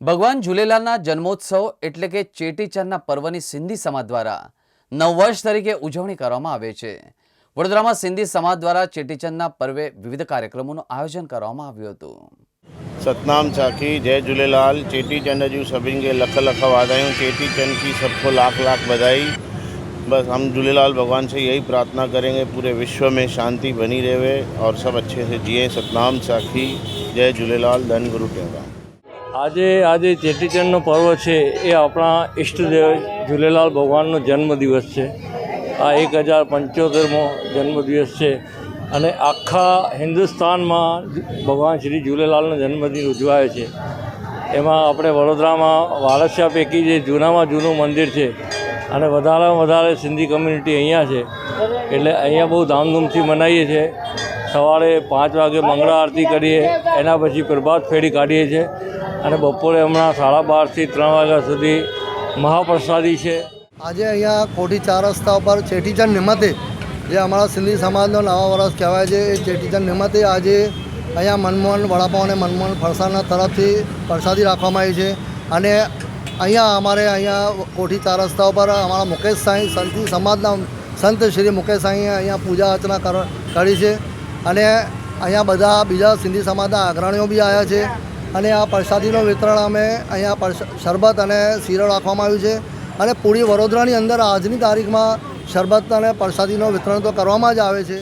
ભગવાન ઝૂલેલાલના જન્મોત્સવ એટલે કે ચેટીચંદના પર્વની સિંધી સમાજ દ્વારા નવ વર્ષ તરીકે ઉજવણી કરવામાં આવે છે વડોદરામાં સિંધી સમાજ દ્વારા ચેટીચંદના પર્વે વિવિધ કાર્યક્રમોનું આયોજન કરવામાં આવ્યું હતું सतनाम साखी जय झूलेलाल चेटीचंड जूं सभिनि खे लख लख वाधायूं चेटीचंड की सबको लाख लाख बधाई बस हम झूलेलाल भगवान से यही प्रार्थना करेंगे पूरे विश्व में शांति बनी रहे और सब अच्छे से जिए सतनाम साखी जय झूलेलाल धन गुरु टेवा આજે આજે ચેટીચંડનો પર્વ છે, એ આપણા ઈષ્ટદેવ ઝૂલેલાલ ભગવાનનો જન્મદિવસ છે. આ એક હજાર પંચોતેરમો જન્મદિવસ છે. અને આખા હિન્દુસ્તાનમાં ભગવાન શ્રી ઝૂલેલાલનો જન્મદિન ઉજવાય છે. એમાં આપણે વડોદરામાં વારસિયા પૈકી જે જૂનામાં જૂનું મંદિર છે અને વધારેમાં વધારે સિંધી કમ્યુનિટી અહીંયા છે. એટલે અહીંયા બહુ ધામધૂમથી મનાવીએ છીએ સવારે પાંચ વાગે મંગળા આરતી કરીએ, એના પછી પ્રભાત ફેરી કાઢીએ છીએ અને બપોરે હમણાં સાડા બારથી ત્રણ વાગ્યા સુધી મહાપ્રસાદી છે. આજે અહીંયા કોઠી ચાર રસ્તા ઉપર ચેટીચંદ નિમતે જે અમારા સિંધી સમાજનો નવા વર્ષ કહેવાય છે, એ ચેટીચંદ નિમતે આજે અહીંયા મનમોહન વડાપાઉં અને મનમોહન ફરસાણના તરફથી પ્રસાદી રાખવામાં આવી છે. અને અહીંયા અમારે અહીંયા કોઠી ચાર રસ્તા ઉપર અમારા મુકેશ સાંઈ સંતી સમાજના સંત શ્રી મુકેશ સાંઈએ અહીંયા પૂજા અર્ચના કર- છે. અને અહીંયા બધા બીજા સિંધી સમાજના અગ્રણીઓ બી આવ્યા છે. અને આ પ્રસાદીનું વિતરણ અમે અહીંયા શરબત અને શીરો રાખવામાં આવ્યું છે. અને પૂરી વડોદરાની અંદર આજની તારીખમાં શરબત અને પ્રસાદીનું વિતરણ તો કરવામાં જ આવે છે.